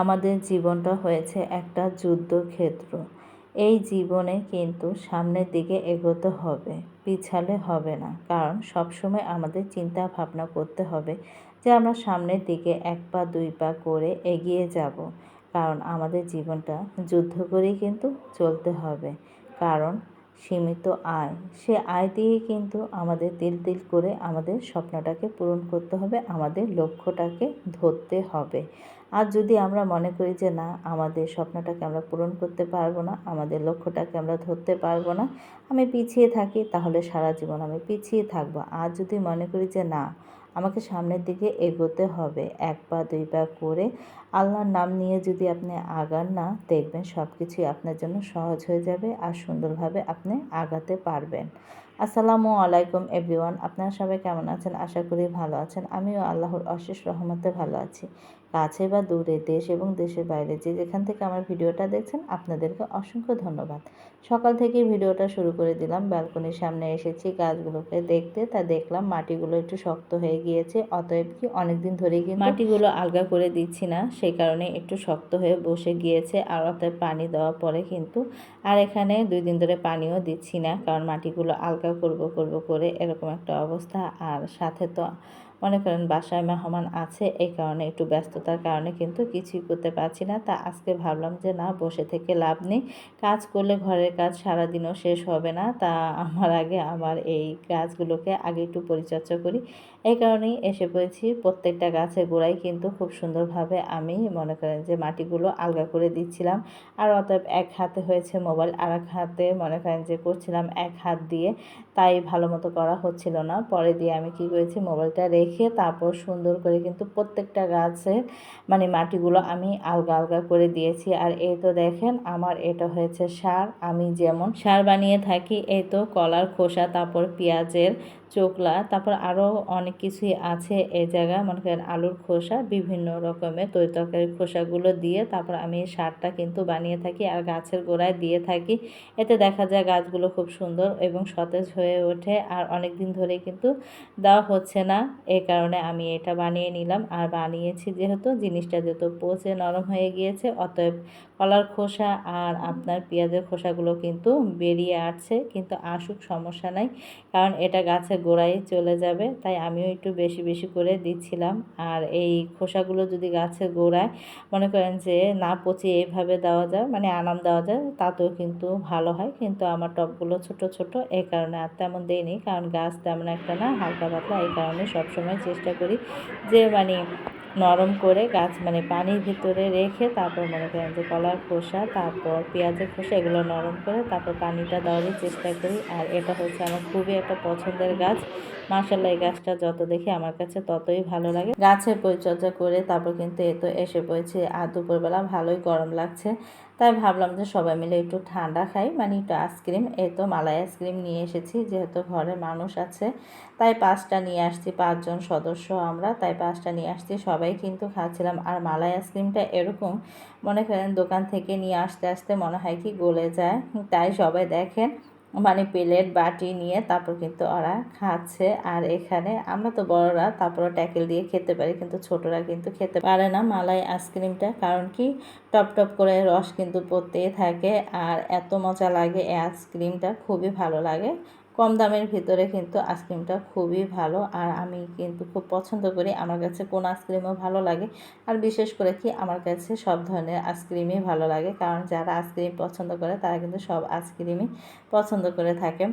আমাদের জীবনটা হয়েছে একটা যুদ্ধক্ষেত্র। এই জীবনে কিন্তু সামনের দিকে এগোতে হবে, পিছালে হবে না। কারণ সবসময় আমাদের চিন্তা ভাবনা করতে হবে যে আমরা সামনের দিকে এক পা, দুই পা করে এগিয়ে যাব। কারণ আমাদের জীবনটা যুদ্ধ করেই কিন্তু চলতে হবে। কারণ সীমিত আয়, সে আয় দিয়েই কিন্তু আমাদের তিল তিল করে আমাদের স্বপ্নটাকে পূরণ করতে হবে, আমাদের লক্ষ্যটাকে ধরতে হবে। আর যদি আমরা মনে করি যে না, আমাদের স্বপ্নটাকে আমরা পূরণ করতে পারব না, আমাদের লক্ষ্যটাকে আমরা ধরতে পারব না, আমি পিছিয়ে থাকি, তাহলে সারা জীবন আমি পিছিয়ে থাকব। আর যদি মনে করি যে না, আমাকে সামনের দিকে এগোতে হবে, এক পা, দুই পা করে আল্লাহর নাম নিয়ে যদি আপনি আগান না, দেখবেন সব কিছুই আপনার জন্য সহজ হয়ে যাবে আর সুন্দরভাবে আপনি আগাতে পারবেন। আসসালামু আলাইকুম এভরিওয়ান, আপনারা সবাই কেমন আছেন? আশা করি ভালো আছেন। আমিও আল্লাহর অশেষ রহমতে ভালো আছি। কাছে বা দূরে, দেশ এবং দেশের বাইরে যে যেখান থেকে আমার ভিডিওটা দেখছেন, আপনাদেরকে অসংখ্য ধন্যবাদ। সকাল থেকেই ভিডিওটা শুরু করে দিলাম। ব্যালকনির সামনে এসেছি, গাছগুলোকে দেখতে। তা দেখলাম মাটিগুলো একটু শক্ত হয়ে গিয়েছে, অতএব কি অনেকদিন ধরেই কিন্তু মাটিগুলো আলগা করে দিচ্ছি না সেই কারণে একটু শক্ত হয়ে বসে গিয়েছে আর অতএব পানি দেওয়ার পরে কিন্তু আর এখানে দুই দিন ধরে পানিও দিচ্ছি না, কারণ মাটিগুলো আলগা করব করব, করে এরকম একটা অবস্থা। আর সাথে তো মনে করেন বাসায় মেহমান আছে, এই কারণে একটু ব্যস্ততার কারণে কিন্তু কিছুই করতে পারছি না। তা আজকে ভাবলাম যে, না, বসে থেকে লাভ নেই। কাজ করলে ঘরের কাজ সারাদিনও শেষ হবে না। তা আমার আগে আমার এই গাছগুলোকে আগে একটু পরিচর্যা করি। এই কারণেই এসে পড়েছি। প্রত্যেকটা গাছের গোড়াই কিন্তু খুব সুন্দরভাবে আমি মনে করেন যে, মাটিগুলো আলগা করে দিচ্ছিলাম। আর অতএব এক হাতে হয়েছে মোবাইল, আর এক হাতে মনে করেন যে, করছিলাম এক হাত দিয়ে। তাই ভালো মতো করা হচ্ছিল না। পরে দিয়ে আমি কি করেছি, মোবাইলটা রেখে তারপর সুন্দর করে কিন্তু প্রত্যেকটা গাছের মানে মাটিগুলো আমি আলগা আলগা করে দিয়েছি। আর এই তো দেখেন আমার এটা হয়েছে সার। আমি যেমন সার বানিয়ে থাকি, এই তো কলার খোসা, তারপর পেঁয়াজের চোকলা, তারপর আরও অনেক কিছুই আছে এই জায়গা মনে করেন আলুর খোসা, বিভিন্ন রকমের তরি তরকারির খোসাগুলো দিয়ে তারপর আমি সারটা কিন্তু বানিয়ে থাকি আর গাছের গোড়ায় দিয়ে থাকি। এতে দেখা যায় গাছগুলো খুব সুন্দর এবং সতেজ হয়ে ওঠে আর অনেক দিন ধরে কিন্তু দেওয়া হচ্ছে না। এই কারণে আমি এটা বানিয়ে নিলাম আর বানিয়েছি যেহেতু জিনিসটা যেহেতু পচে নরম হয়ে গিয়েছে, অতএব কলার খোসা আর আপনার পেঁয়াজের খোসাগুলো কিন্তু বেরিয়ে আসছে, কিন্তু আসুক সমস্যা নাই। কারণ এটা গাছের গোড়ায় চলে যাবে, তাই আমিও একটু বেশি বেশি করে দিচ্ছিলাম। আর এই খোসাগুলো যদি গাছের গোড়ায় মনে করেন যে না পচিয়ে এভাবে দেওয়া যায় মানে আনাম দেওয়া যায়, তাতেও কিন্তু ভালো হয়। কিন্তু আমার টবগুলো ছোট ছোট এই কারণে আর তেমন দেয়নি কারণ গাছ তেমন একটা না হালকা পাতলা, এই কারণে সবসময় চেষ্টা করি যে মানে নরম করে গাছ মানে পানির ভিতরে রেখে তারপর মনে করেন যে কলার খোসা, তারপর পেঁয়াজের খোসা, এগুলো নরম করে তারপর পানিটা দেওয়ারই চেষ্টা করি। আর এটা হচ্ছে আমার খুবই একটা পছন্দের গাছ মার্শাল্লাহ এই গাছটা যত দেখি আমার কাছে ততই ভালো লাগে। গাছের পরিচর্যা করে তারপর কিন্তু এ তো এসে পড়েছে। আর দুপুরবেলা ভালোই গরম লাগছে। তাই ভাবলাম যে সবাই মিলে একটু ঠান্ডা খাই মানে একটু আইসক্রিম। এই তো মালাই আইসক্রিম নিয়ে এসেছি, যেহেতু ঘরে মানুষ আছে। তাই পাঁচটা নিয়ে আসছি, পাঁচজন সদস্য আমরা। তাই পাঁচটা নিয়ে আসছি, সবাই কিন্তু খাচ্ছিলাম। আর মালাই আইসক্রিমটা এরকম, মনে করেন দোকান থেকে নিয়ে আসতে আসতে মনে হয় কি গলে যায়। তাই সবাই দেখেন মানে প্লেট বাটি নিয়ে তারপর কিন্তু ওরা খাচ্ছে। আর এখানে আমরা তো বড়রা তারপরে ট্যাকেল দিয়ে খেতে পারি, কিন্তু ছোটরা কিন্তু খেতে পারে না মালাই আইসক্রিমটা, কারণ কি টপ টপ করে রস কিন্তু পড়তেই থাকে। আর এত মজা লাগে এই আইসক্রিমটা, খুবই ভালো লাগে। কম দামের ভিতরে কিন্তু আইসক্রিমটা খুবই ভালো। আর আমি কিন্তু খুব পছন্দ করি। আমার কাছে কোন আইসক্রিমও ভালো লাগে। আর বিশেষ করে কি আমার কাছে সব ধরনের আইসক্রিমই ভালো লাগে। কারণ যারা আইসক্রিম পছন্দ করে, তারা কিন্তু সব আইসক্রিমই পছন্দ করে থাকে।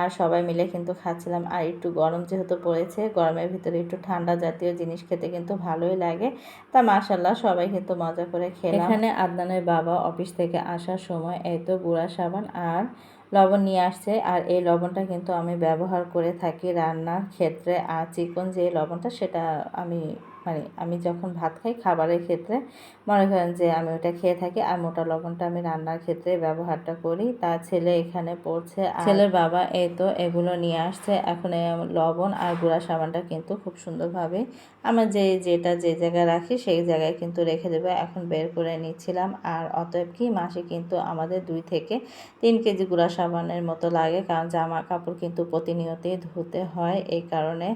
আর সবাই মিলে কিন্তু খাচ্ছিলাম। আর একটু গরম যেহেতু পড়েছে, গরমের ভিতরে একটু ঠান্ডা জাতীয় জিনিস খেতে কিন্তু ভালোই লাগে। তা মাসাল্লাহ সবাই কিন্তু মজা করে খেলাম। এখানে আদনানের বাবা অফিস থেকে আসার সময় এই তো গুঁড়া সাবান আর লবণ নিয়ে আসছে। আর এই লবণটা কিন্তু আমি ব্যবহার করে থাকি রান্নার ক্ষেত্রে। আর চিকন যে লবণটা, সেটা আমি মানে আমি যখন ভাত খাই খাবারের ক্ষেত্রে মনে করেন যে আমি ওটা খেয়ে থাকি আর মোটা লবণটা আমি রান্নার ক্ষেত্রে ব্যবহারটা করি। তার ছেলে এখানে পড়ছে ছেলের বাবা এই তো এগুলো নিয়ে আসছে। এখন লবণ আর গুঁড়া সাবানটা কিন্তু খুব সুন্দরভাবে আমরা যে যেটা যে জায়গায় রাখি সেই জায়গায় কিন্তু রেখে দেবো। এখন বের করে নিচ্ছিলাম আর অতএব কি মাসে কিন্তু আমাদের দুই থেকে তিন কেজি গুঁড়া সাবানের মতো লাগে কারণ জামা কাপড় কিন্তু প্রতিনিয়তই ধুতে হয়। এই কারণে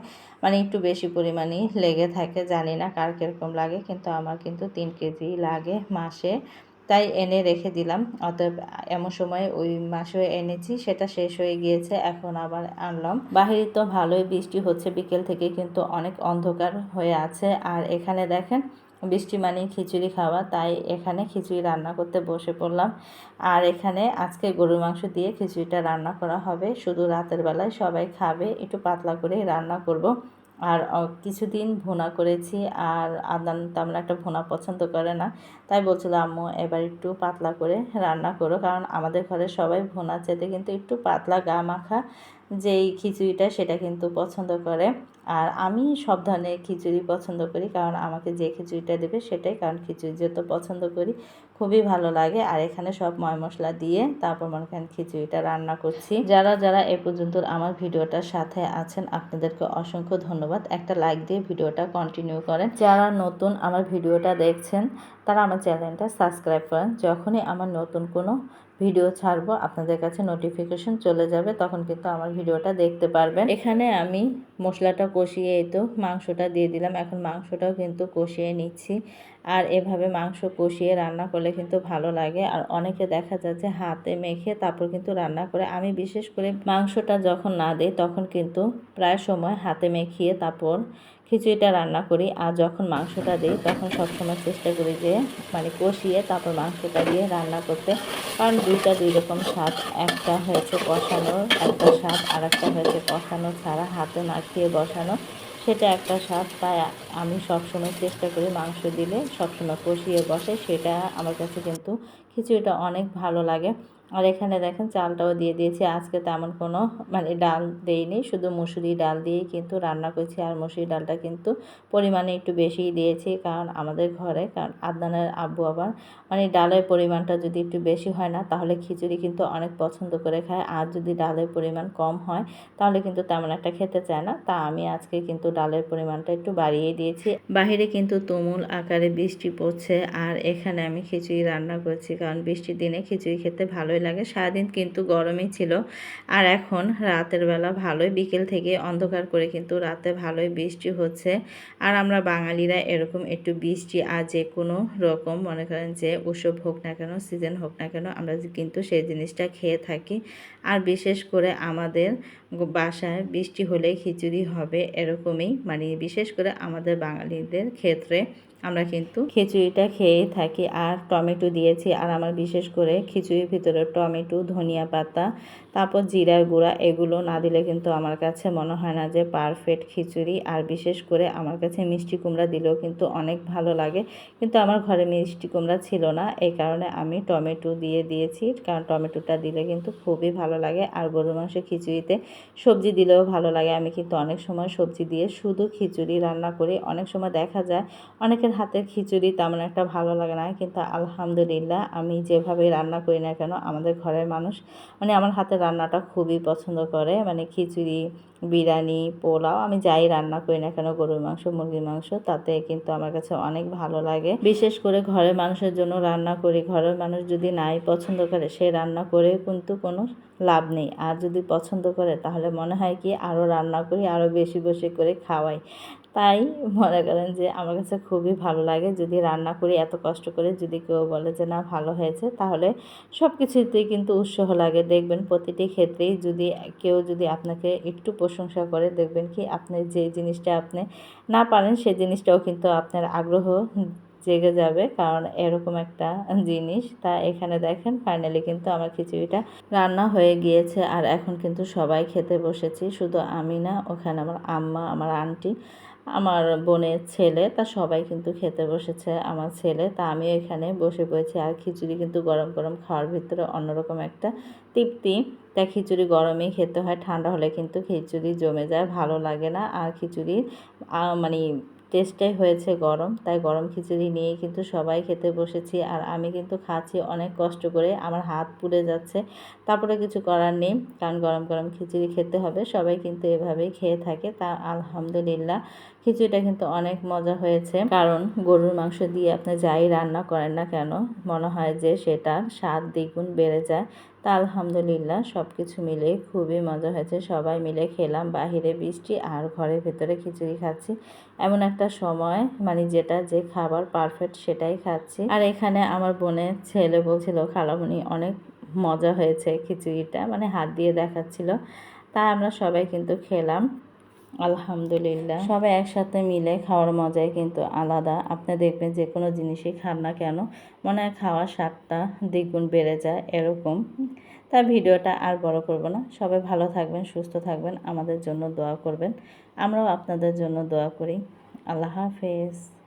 মানে একটু বেশি পরিমাণেই লেগে থাকে, জানি জানি না কার কীরকম লাগে, কিন্তু আমার কিন্তু তিন কেজি লাগে মাসে। তাই এনে রেখে দিলাম। অতএব এমন সময় ওই মাসে এনেছি, সেটা শেষ হয়ে গিয়েছে, এখন আবার আনলাম। বাহিরে তো ভালোই বৃষ্টি হচ্ছে বিকেল থেকে, কিন্তু অনেক অন্ধকার হয়ে আছে। আর এখানে দেখেন, বৃষ্টি মানে খিচুড়ি খাওয়া, তাই এখানে খিচুড়ি রান্না করতে বসে পড়লাম। আর এখানে আজকে গরুর মাংস দিয়ে খিচুড়িটা রান্না করা হবে। শুধু রাতের বেলায় সবাই খাবে, একটু পাতলা করে রান্না করব। আর কিছুদিন ভোনা করেছি আর আদান তেমন একটা ভোনা পছন্দ করে না। তাই বলছিল, আম্মু, এবার একটু পাতলা করে রান্না করো। কারণ আমাদের ঘরে সবাই ভোনা চেতে কিন্তু একটু পাতলা গা মাখা যেই খিচুড়িটা সেটা কিন্তু পছন্দ করে। আর আমি সব ধরনের খিচুড়ি পছন্দ করি, কারণ আমাকে যে খিচুড়িটা দেবে সেটাই, কারণ খিচুড়ি যেহেতু পছন্দ করি খুবই ভালো লাগে। আর এখানে সব ময় মশলা দিয়ে তারপর মনে করেন খিচুড়িটা রান্না করছি। যারা যারা এ পর্যন্ত আমার ভিডিওটার সাথে আছেন, আপনাদেরকে অসংখ্য ধন্যবাদ। একটা লাইক দিয়ে ভিডিওটা কন্টিনিউ করেন। যারা নতুন আমার ভিডিওটা দেখছেন, তারা আমার চ্যানেলটা সাবস্ক্রাইব করেন। যখনই আমার নতুন কোনো ভিডিও ছাড়বো, আপনাদের কাছে নোটিফিকেশন চলে যাবে, তখন কিন্তু আমার ভিডিওটা দেখতে পারবেন। এখানে আমি মশলাটা কষিয়ে তো মাংসটা দিয়ে দিলাম, এখন মাংসটাও কিন্তু কষিয়ে নিচ্ছি। আর এভাবে মাংস কষিয়ে রান্না করলে কিন্তু ভালো লাগে। আর অনেকে দেখা যাচ্ছে হাতে মেখে তারপর কিন্তু রান্না করে। আমি বিশেষ করে মাংসটা যখন না দিই, তখন কিন্তু প্রায় সময় হাতে মেখিয়ে তারপর খিচুড়িটা রান্না করি আর যখন মাংসটা দিই, তখন সবসময় চেষ্টা করি যে মানে কষিয়ে তারপর মাংসটা দিয়ে রান্না করতে। কারণ দুইটা দুই রকম স্বাদ, একটা হয়েছে কষানো, একটা স্বাদ আর একটা হয়েছে কষানো ছাড়া, হাতে মাখিয়ে বসানো। সেটা একটা স্বাদ, তাই আমি সবসময় চেষ্টা করি মাংস দিলে, সবসময় কষিয়ে বসে। সেটা আমার কাছে কিন্তু খিচুড়িটা অনেক ভালো লাগে। আর এখানে দেখেন চালটাও দিয়ে দিয়েছি। আজকে তেমন কোনো মানে ডাল দেইনি, শুধু মুসুরি ডাল দিয়েই কিন্তু রান্না করেছি। আর মুসুরি ডালটা কিন্তু পরিমাণে একটু বেশিই দিয়েছি, কারণ আমাদের ঘরে, কারণ আদনানের আব্বু আবার মানে ডালের পরিমাণটা যদি একটু বেশি হয় না, তাহলে খিচুড়ি কিন্তু অনেক পছন্দ করে খায়। আর যদি ডালের পরিমাণ কম হয়, তাহলে কিন্তু তেমন একটা খেতে চায় না। তা আমি আজকে কিন্তু ডালের পরিমাণটা একটু বাড়িয়ে দিয়েছি। বাহিরে কিন্তু তুমুল আকারে বৃষ্টি পড়ছে, আর এখানে আমি খিচুড়ি রান্না করছি, কারণ বৃষ্টির দিনে খিচুড়ি খেতে ভালোই লাগে। সারাদিন কিন্তু গরমই ছিল। আর এখন রাতের বেলা ভালোই, বিকেল থেকে অন্ধকার করে কিন্তু রাতে ভালোই বৃষ্টি হচ্ছে। আর আমরা বাঙালিরা এরকম একটু বৃষ্টি আর যে কোনো রকম মনে করেন যে উৎসব হোক না কেন সিজন হোক না কেন, আমরা কিন্তু সেই জিনিসটা খেয়ে থাকি। আর বিশেষ করে আমাদের বাসায় বৃষ্টি হলে খিচুড়ি হবে এরকমই। মানে বিশেষ করে আমাদের বাঙালিদের ক্ষেত্রে আমরা কিন্তু খিচুড়িটা খেয়েই থাকি আর টমেটো দিয়েছি আর আমার বিশেষ করে খিচুড়ির ভিতরে টমেটো, ধনিয়া পাতা, তারপর জিরার গুঁড়া, এগুলো না দিলে কিন্তু আমার কাছে মনে হয় না যে পারফেক্ট খিচুড়ি। আর বিশেষ করে আমার কাছে মিষ্টি কুমড়া দিলেও কিন্তু অনেক ভালো লাগে। কিন্তু আমার ঘরে মিষ্টি কুমড়া ছিল না, এই কারণে আমি টমেটো দিয়ে দিয়েছি। কারণ টমেটোটা দিলে কিন্তু খুবই ভালো লাগে আর গরু মাংস খিচুড়িতে সবজি দিলেও ভালো লাগে। আমি কিন্তু অনেক সময় সবজি দিয়ে শুধু খিচুড়ি রান্না করি। অনেক সময় দেখা যায় অনেকের হাতের খিচুড়ি তেমন একটা ভালো লাগে না। কিন্তু আলহামদুলিল্লাহ আমি যেভাবে রান্না করি না কেন, আমাদের ঘরের মানুষ মানে আমার হাতের রান্নাটা খুবই পছন্দ করে। মানে খিচুড়ি, বিরিয়ানি, পোলাও আমি যাই রান্না করি না কেন, গরুর মাংস, মুরগির মাংস, তাতে কিন্তু আমার কাছে অনেক ভালো লাগে। বিশেষ করে ঘরের মানুষের জন্য রান্না করি। ঘরের মানুষ যদি নাই পছন্দ করে, সে রান্না করে কিন্তু কোনো লাভ নেই। আর যদি পছন্দ করে, তাহলে মনে হয় কি আরও রান্না করি, আরও বেশি বেশি করে খাওয়াই। তাই মনে করেন যে আমার কাছে খুবই ভালো লাগে যদি রান্না করি এত কষ্ট করে যদি কেউ বলে যে না, ভালো হয়েছে, তাহলে সব কিছুতেই কিন্তু উৎসাহ লাগে। দেখবেন প্রতিটি ক্ষেত্রেই যদি কেউ যদি আপনাকে একটু প্রশংসা করে, দেখবেন কি আপনি যে জিনিসটা আপনি না পারেন সেই জিনিসটাও কিন্তু আপনার আগ্রহ জেগে যাবে। কারণ এরকম একটা জিনিস, তা এখানে দেখেন ফাইনালি কিন্তু আমার খিচুড়িটা রান্না হয়ে গিয়েছে। আর এখন কিন্তু সবাই খেতে বসেছি, শুধু আমি না, ওখানে আমার আম্মা, আমার আন্টি আমার বোনের ছেলে, তা সবাই কিন্তু খেতে বসেছে। আমার ছেলে, তা আমি এখানে বসে পড়েছি। আর খিচুড়ি কিন্তু গরম গরম খাওয়ার ভিতরে অন্যরকম একটা তৃপ্তি। তা খিচুড়ি গরমেই খেতে হয়, ঠান্ডা হলে কিন্তু খিচুড়ি জমে যায়, ভালো লাগে না। আর খিচুড়ি মানে টেস্টটাই হয়েছে গরম, তাই গরম খিচুড়ি নিয়ে কিন্তু সবাই খেতে বসেছি। আর আমি কিন্তু খাচ্ছি অনেক কষ্ট করে, আমার হাত পুড়ে যাচ্ছে। তারপরে কিছু করার নেই, কারণ গরম গরম খিচুড়ি খেতে হবে, সবাই কিন্তু এভাবেই খেয়ে থাকে। তা আলহামদুলিল্লাহ, খিচুড়িটা কিন্তু অনেক মজা হয়েছে। কারণ গরুর মাংস দিয়ে আপনি যাই রান্না করেন না কেন, মনে হয় যে সেটার স্বাদ দ্বিগুণ বেড়ে যায়। তা আলহামদুলিল্লাহ সব কিছু মিলে খুবই মজা হয়েছে। সবাই মিলে খেলাম, বাহিরে বৃষ্টি আর ঘরের ভেতরে খিচুড়ি খাচ্ছি। এমন একটা সময় মানে যেটা যে খাবার পারফেক্ট সেটাই খাচ্ছি। আর এখানে আমার বোনের ছেলে বলছিল খালামণি অনেক মজা হয়েছে খিচুড়িটা। মানে হাত দিয়ে দেখাচ্ছিল। তা আমরা সবাই কিন্তু খেলাম। আলহামদুলিল্লাহ। সবাই একসাথে মিলে খাওয়ার মজাই কিন্তু আলাদা। আপনি দেখবেন যে কোনো জিনিসই খান না কেন, মনে হয় খাওয়ার স্বাদটা দ্বিগুণ বেড়ে যায় এরকম। তা ভিডিওটা আর বড় করব না। সবাই ভালো থাকবেন, সুস্থ থাকবেন, আমাদের জন্য দোয়া করবেন। আমরাও আপনাদের জন্য দোয়া করি। আল্লাহ হাফেজ।